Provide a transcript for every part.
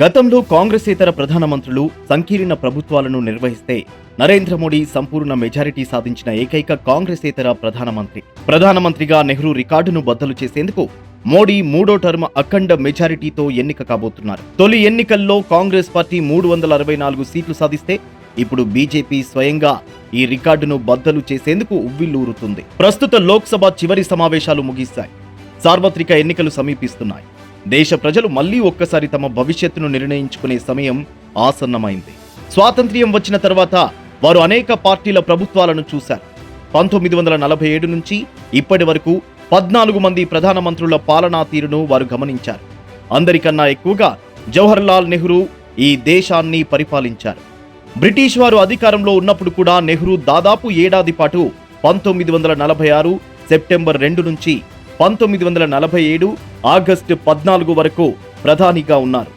గతంలో కాంగ్రెసేతర ప్రధానమంత్రులు సంకీర్ణ ప్రభుత్వాలను నిర్వహిస్తే నరేంద్ర మోడీ సంపూర్ణ మెజారిటీ సాధించిన ఏకైక కాంగ్రెసేతర ప్రధానమంత్రి. ప్రధానమంత్రిగా నెహ్రూ రికార్డును బద్దలు చేసేందుకు మోడీ మూడో టర్మ్ అఖండ మెజారిటీతో ఎన్నిక కాబోతున్నారు. తొలి ఎన్నికల్లో కాంగ్రెస్ పార్టీ మూడు వందల అరవై నాలుగు సీట్లు సాధిస్తే ఇప్పుడు బీజేపీ స్వయంగా ఈ రికార్డును బద్దలు చేసేందుకు ఉవ్విల్లూరుతుంది ప్రస్తుత లోక్సభ చివరి సమావేశాలు ముగిశాయి సార్వత్రిక ఎన్నికలు సమీపిస్తున్నాయి. దేశ ప్రజలు మళ్ళీ ఒక్కసారి తమ భవిష్యత్తును నిర్ణయించుకునే సమయం ఆసన్నమైంది. స్వాతంత్ర్యం వచ్చిన తర్వాత వారు అనేక పార్టీల ప్రభుత్వాలను చూశారు. పంతొమ్మిది వందల నలభై ఏడు నుంచి ఇప్పటి వరకు పద్నాలుగు మంది ప్రధానమంత్రుల పాలనా తీరును వారు గమనించారు. అందరికన్నా ఎక్కువగా జవహర్లాల్ నెహ్రూ ఈ దేశాన్ని పరిపాలించారు. బ్రిటిష్ వారు అధికారంలో ఉన్నప్పుడు కూడా నెహ్రూ దాదాపు ఏడాది పాటు పంతొమ్మిది వందల నలభై ఆరు సెప్టెంబర్ రెండు నుంచి పంతొమ్మిది వందల నలభై ఏడు ఆగస్టు పద్నాలుగు వరకు ప్రధానిగా ఉన్నారు.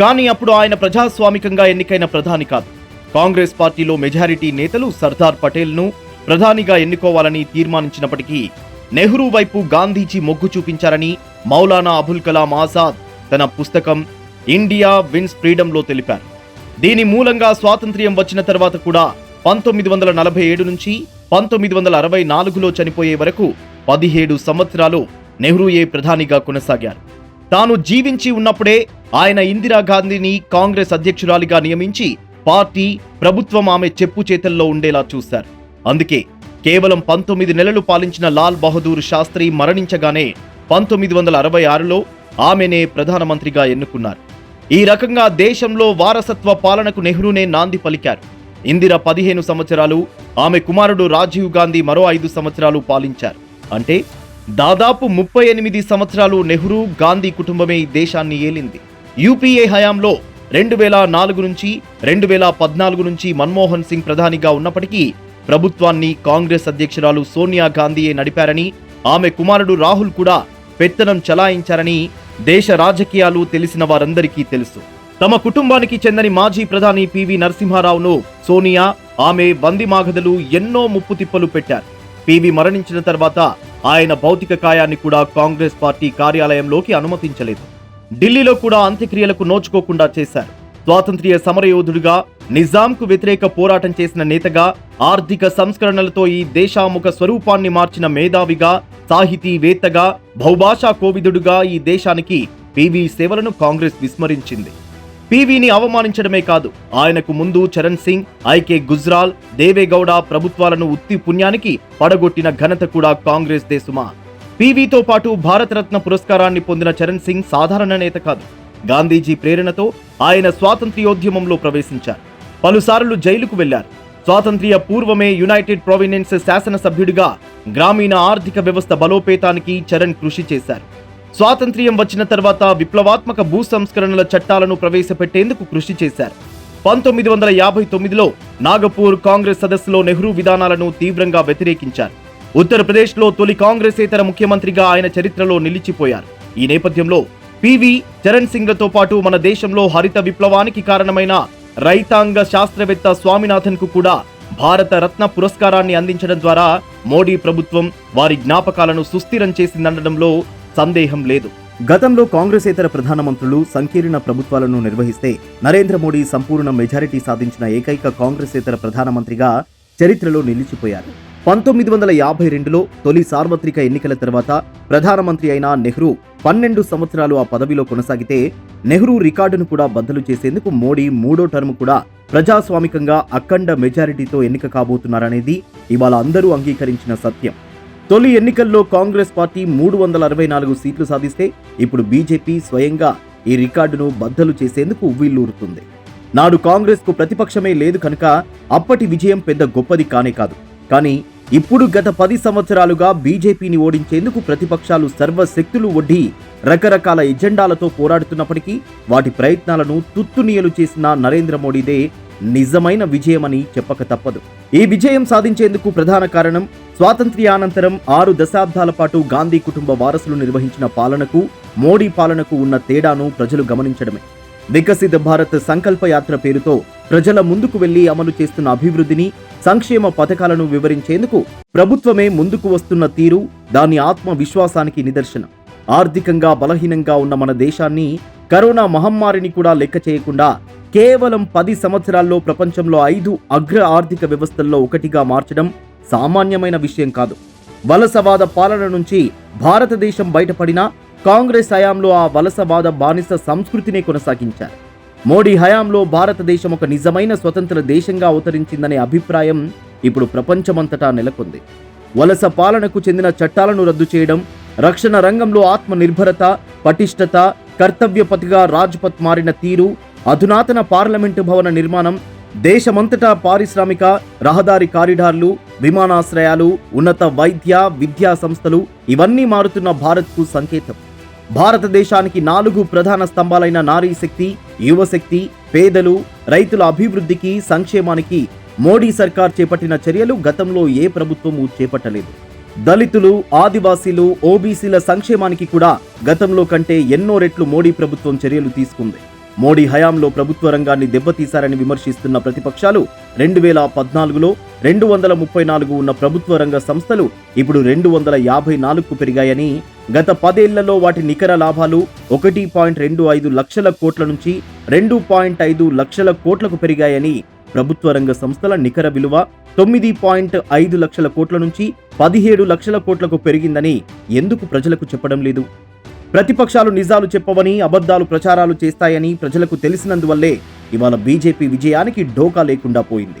కానీ అప్పుడు ఆయన ప్రజాస్వామికంగా ఎన్నికైన ప్రధాని కాదు. కాంగ్రెస్ పార్టీలో మెజారిటీ నేతలు సర్దార్ పటేల్ను ప్రధానిగా ఎన్నుకోవాలని తీర్మానించినప్పటికీ నెహ్రూ వైపు గాంధీజీ మొగ్గు చూపించారని మౌలానా అబుల్ కలాం ఆజాద్ తన పుస్తకం ఇండియా విన్స్ ఫ్రీడంలో తెలిపారు. దీని మూలంగా స్వాతంత్ర్యం వచ్చిన తర్వాత కూడా పంతొమ్మిది వందల నలభై ఏడు నుంచి పంతొమ్మిది వందల అరవై నాలుగులో చనిపోయే వరకు పదిహేడు సంవత్సరాలు నెహ్రూయే ప్రధానిగా కొనసాగారు. తాను జీవించి ఉన్నప్పుడే ఆయన ఇందిరాగాంధీని కాంగ్రెస్ అధ్యక్షురాలిగా నియమించి పార్టీ ప్రభుత్వం ఆమె చెప్పు చేతల్లో ఉండేలా చూశారు. అందుకే కేవలం పంతొమ్మిది నెలలు పాలించిన లాల్ బహదూర్ శాస్త్రి మరణించగానే పంతొమ్మిది వందల అరవై ఆరులో ఆమెనే ప్రధానమంత్రిగా ఎన్నుకున్నారు. ఈ రకంగా దేశంలో వారసత్వ పాలనకు నెహ్రూనే నాంది పలికారు. ఇందిర పదిహేను సంవత్సరాలు ఆమె కుమారుడు రాజీవ్ గాంధీ మరో ఐదు సంవత్సరాలు పాలించారు. అంటే దాదాపు ముప్పై ఎనిమిది సంవత్సరాలు నెహ్రూ గాంధీ కుటుంబమే దేశాన్ని ఏలింది. యూపీఏ హయాంలో రెండు వేల నాలుగు నుంచి రెండు వేల పద్నాలుగు నుంచి మన్మోహన్ సింగ్ ప్రధానిగా ఉన్నప్పటికీ ప్రభుత్వాన్ని కాంగ్రెస్ అధ్యక్షురాలు సోనియా గాంధీయే నడిపారని ఆమె కుమారుడు రాహుల్ కూడా పెత్తనం చలాయించారని దేశ రాజకీయాలు తెలిసిన వారందరికీ తెలుసు. తమ కుటుంబానికి చెందని మాజీ ప్రధాని పివి నరసింహారావును సోనియా ఆమె బందిమాగదలు ఎన్నో ముప్పు తిప్పలు పెట్టారు. పివి మరణించిన తర్వాత ఆయన భౌతిక కాయాన్ని కూడా కాంగ్రెస్ పార్టీ కార్యాలయంలోకి అనుమతించలేదు. ఢిల్లీలో కూడా అంత్యక్రియలకు నోచుకోకుండా చేశారు. స్వాతంత్ర్య సమరయోధుడిగా నిజాంకు వ్యతిరేక పోరాటం చేసిన నేతగా ఆర్థిక సంస్కరణలతో ఈ దేశాముఖ స్వరూపాన్ని మార్చిన మేధావిగా సాహితీవేత్తగా బహుభాషా కోవిదుడుగా ఈ దేశానికి పివి సేవలను కాంగ్రెస్ విస్మరించింది. పివిని అవమానించడమే కాదు ఆయనకు ముందు చరణ్ సింగ్ ఐకే గుజ్రాల్ దేవేగౌడ ప్రభుత్వాలను ఉత్తి పుణ్యానికి పడగొట్టిన ఘనత కూడా కాంగ్రెస్ దేశమా? పివితో పాటు భారతరత్న పురస్కారాన్ని పొందిన చరణ్ సింగ్ సాధారణ నేత కాదు. గాంధీజీ ప్రేరణతో ఆయన స్వాతంత్ర్యోద్యమంలో ప్రవేశించారు. పలుసార్లు జైలుకు వెళ్ళారు. స్వాతంత్ర్య పూర్వమే యునైటెడ్ ప్రొవినెన్స్ శాసనసభ్యుడిగా గ్రామీణ ఆర్థిక వ్యవస్థ బలోపేతానికి చరణ్ కృషి చేశారు. స్వాతంత్ర్యం వచ్చిన తర్వాత విప్లవాత్మక భూ సంస్కరణల చట్టాలను ప్రవేశపెట్టేందుకు కృషి చేశారు. పంతొమ్మిది వందల యాభై తొమ్మిదిలో నాగపూర్ కాంగ్రెస్ సదస్సులో నెహ్రూ విధానాలను తీవ్రంగా వ్యతిరేకించారు. ఉత్తరప్రదేశ్లో తొలి కాంగ్రెసేతర ముఖ్యమంత్రిగా ఆయన చరిత్రలో నిలిచిపోయారు. ఈ నేపథ్యంలో పివి చరణ్ సింగ్లతో పాటు మన దేశంలో హరిత విప్లవానికి కారణమైన రైతాంగ శాస్త్రవేత్త స్వామినాథన్కు కూడా భారత రత్న పురస్కారాన్ని అందించడం ద్వారా మోడీ ప్రభుత్వం వారి జ్ఞాపకాలను సుస్థిరం చేసిందనడంలో సందేహం లేదు. గతంలో కాంగ్రెసేతర ప్రధానమంత్రులు సంకీర్ణ ప్రభుత్వాలను నిర్వహిస్తే నరేంద్ర మోడీ సంపూర్ణ మెజారిటీ సాధించిన ఏకైక కాంగ్రెసేతర ప్రధానమంత్రిగా చరిత్రలో నిలిచిపోయారు. పంతొమ్మిది వందల యాభై రెండులో తొలి సార్వత్రిక ఎన్నికల తర్వాత ప్రధానమంత్రి అయిన నెహ్రూ పన్నెండు సంవత్సరాలు ఆ పదవిలో కొనసాగితే నెహ్రూ రికార్డును కూడా బద్దలు చేసేందుకు మోడీ మూడో టర్మ్ కూడా ప్రజాస్వామికంగా అఖండ మెజారిటీతో ఎన్నిక కాబోతున్నారనేది ఇవాళ అందరూ అంగీకరించిన సత్యం. తొలి ఎన్నికల్లో కాంగ్రెస్ పార్టీ మూడు వందల అరవై నాలుగు సీట్లు సాధిస్తే ఇప్పుడు బీజేపీ స్వయంగా ఈ రికార్డును బద్దలు చేసేందుకు ఉవ్విల్లూరుతుంది నాడు కాంగ్రెస్కు ప్రతిపక్షమే లేదు కనుక అప్పటి విజయం పెద్ద గొప్పది కానే కాదు. కానీ ఇప్పుడు గత పది సంవత్సరాలుగా బీజేపీని ఓడించేందుకు ప్రతిపక్షాలు సర్వశక్తులు ఒడ్డి రకరకాల ఎజెండాలతో పోరాడుతున్నప్పటికీ వాటి ప్రయత్నాలను తుత్తునియలు చేసిన నరేంద్ర మోడీదే నిజమైన విజయమని చెప్పక తప్పదు. ఈ విజయం సాధించేందుకు ప్రధాన కారణం స్వాతంత్ర్యానంతరం ఆరు దశాబ్దాల పాటు గాంధీ కుటుంబ వారసులు నిర్వహించిన పాలనకు మోడీ పాలనకు ఉన్న తేడాను ప్రజలు గమనించడమే. వికసిత భారత్ సంకల్ప యాత్ర పేరుతో ప్రజల ముందుకు వెళ్ళి అమలు చేస్తున్న అభివృద్ధిని సంక్షేమ పథకాలను వివరించేందుకు ప్రభుత్వమే ముందుకు వస్తున్న తీరు దాని ఆత్మవిశ్వాసానికి నిదర్శనం. ఆర్థికంగా బలహీనంగా ఉన్న మన దేశాన్ని కరోనా మహమ్మారిని కూడా లెక్క చేయకుండా కేవలం పది సంవత్సరాల్లో ప్రపంచంలో ఐదు అగ్ర ఆర్థిక వ్యవస్థల్లో ఒకటిగా మార్చడం సామాన్యమైన విషయం కాదు. వలసవాద పాలన నుంచి భారతదేశం బయటపడినా కాంగ్రెస్ హయాంలో ఆ వలసవాద బానిస సంస్కృతినే కొనసాగించారు. మోడీ హయాంలో భారతదేశం ఒక నిజమైన స్వతంత్ర దేశంగా అవతరించిందనే అభిప్రాయం ఇప్పుడు ప్రపంచమంతటా నెలకొంది. వలస పాలనకు చెందిన చట్టాలను రద్దు చేయడం రక్షణ రంగంలో ఆత్మనిర్భరత పటిష్టత కర్తవ్యపతిగా రాజ్పథ్ మారిన తీరు అధునాతన పార్లమెంటు భవన నిర్మాణం దేశమంతటా పారిశ్రామిక రహదారి కారిడార్లు విమానాశ్రయాలు ఉన్నత వైద్య విద్యా సంస్థలు ఇవన్నీ మారుతున్న భారత్కు సంకేతం. భారతదేశానికి నాలుగు ప్రధాన స్తంభాలైన నారీ శక్తి యువశక్తి పేదలు రైతుల అభివృద్ధికి సంక్షేమానికి మోడీ సర్కార్ చేపట్టిన చర్యలు గతంలో ఏ ప్రభుత్వము చేపట్టలేదు. దళితులు ఆదివాసీలు ఓబీసీల సంక్షేమానికి కూడా గతంలో కంటే ఎన్నో రెట్లు మోడీ ప్రభుత్వం చర్యలు తీసుకుంది. మోడీ హయాంలో ప్రభుత్వ రంగాన్ని దెబ్బతీశారని విమర్శిస్తున్న ప్రతిపక్షాలు రెండు వేల పద్నాలుగులో రెండు వందల ముప్పై నాలుగు ఉన్న ప్రభుత్వ రంగ సంస్థలు ఇప్పుడు రెండు వందల యాభై నాలుగుకు పెరిగాయని గత పదేళ్ళలో వాటి నికర లాభాలు ఒకటి పాయింట్ రెండు ఐదు లక్షల కోట్ల నుంచి రెండు పాయింట్ ఐదు లక్షల కోట్లకు పెరిగాయని ప్రభుత్వ రంగ సంస్థల నికర విలువ తొమ్మిది పాయింట్ ఐదు లక్షల కోట్ల నుంచి పదిహేడు లక్షల కోట్లకు పెరిగిందని ఎందుకు ప్రజలకు చెప్పడం లేదు? ప్రతిపక్షాలు నిజాలు చెప్పవని అబద్ధాలు ప్రచారాలు చేస్తాయని ప్రజలకు తెలిసినందువల్లే ఇవాళ బీజేపీ విజయానికి ఢోకా లేకుండా పోయింది.